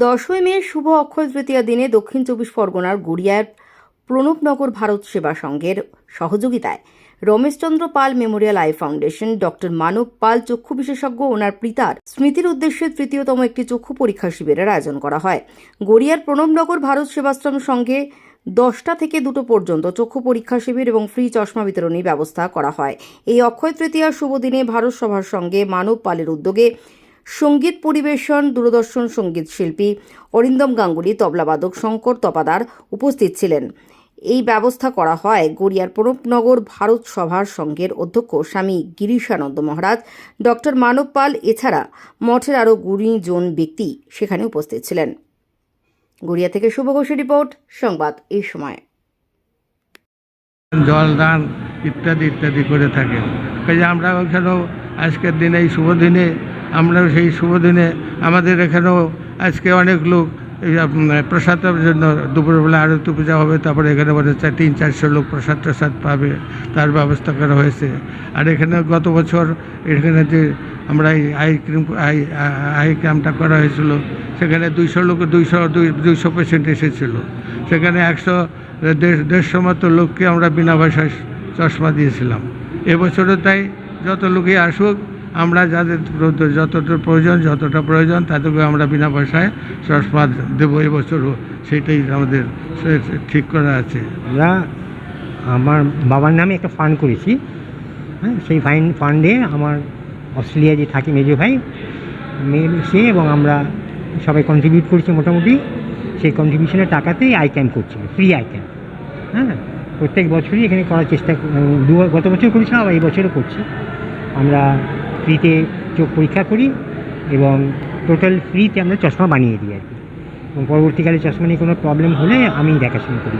দশই মে শুভ অক্ষয় তৃতীয়া দিনে দক্ষিণ চব্বিশ পরগনার গড়িয়ার প্রণবনগর ভারত সেবা সংঘের সহযোগিতায় Rameshchandra Pal memorial eye foundation, doctor Manab Pal চক্ষু বিশেষজ্ঞ ওনার পিতার স্মৃতির উদ্দেশ্যে তৃতীয়তম একটি চক্ষু পরীক্ষা শিবিরের আয়োজন করা হয়। গড়িয়ার প্রণবনগর ভারত সেবাশ্রম সংঘে দশটা থেকে দুটো পর্যন্ত চক্ষু পরীক্ষা শিবির এবং ফ্রি চশমা বিতরণী ব্যবস্থা করা হয়। এই অক্ষয় তৃতীয়া শুভ দিনে ভারত সভার সঙ্গে মানব পালের উদ্যোগে সংগীত পরিবেশন, দূরদর্শন সংগীত শিল্পী অরিন্দম গাঙ্গুলি তবলাবাদক শঙ্কর তপাদার উপস্থিত ছিলেন। এই ব্যবস্থা করা হয় গড়িয়ার প্রণবনগর ভারত সভার সংঘের অধ্যক্ষ স্বামী গিরিশানন্দ মহারাজ, ডক্টর মানব পাল, এছাড়া মঠের আরও গুণীজন ব্যক্তি সেখানে উপস্থিত ছিলেন। গড়িয়া থেকে শুভ রিপোর্ট, সংবাদ এই সময়। জল দান ইত্যাদি ইত্যাদি করে থাকেন। কাজে আমরা ওখানেও আজকের দিনে এই শুভ দিনে আমরাও সেই শুভ দিনে আমাদের এখানেও আজকে অনেক লোক এই প্রসাদের জন্য দুপুরবেলা আরতি পূজা হবে, তারপরে এখানে বলে চার তিন, চারশো লোক প্রসাদ প্রসাদ পাবে, তার ব্যবস্থা করা হয়েছে। আর এখানে গত বছর এখানে যে আমরা এই আই ক্রিম, আই আই ক্যাম্পটা করা হয়েছিল, সেখানে দুইশো লোক, দুইশো দুইশো পেশেন্ট এসেছিল। সেখানে একশো দেড়- দেড়শো মতো লোককে আমরা বিনা পয়সায় চশমা দিয়েছিলাম। এবছরও তাই যত লোকই আসুক আমরা যাদের যতটা প্রয়োজন যতটা প্রয়োজন, তাদেরকে আমরা বিনা পয়সায় চশমা দেবো এবছরও সেটাই আমাদের ঠিক করা আছে। আমরা, আমার বাবার নামে একটা ফান্ড করেছি। হ্যাঁ সেই ফাইন ফান্ডে আমার অস্ট্রেলিয়া যে থাকি মেজো ভাই সে এবং আমরা সবাই কন্ট্রিবিউট করছি মোটামুটি। সেই কন্ট্রিবিউশনের টাকাতেই আই ক্যাম্প করছি ফ্রি আই ক্যাম্প হ্যাঁ প্রত্যেক বছরই এখানে করার চেষ্টা দু, গত বছর করেছিলাম আবার এই বছরও করছি। আমরা ফ্রিতে চোখ পরীক্ষা করি এবং টোটাল ফ্রিতে আমরা চশমা বানিয়ে দিই আর কি। এবং পরবর্তীকালে চশমা নিয়ে কোনো প্রবলেম হলে আমি দেখাশোনা করি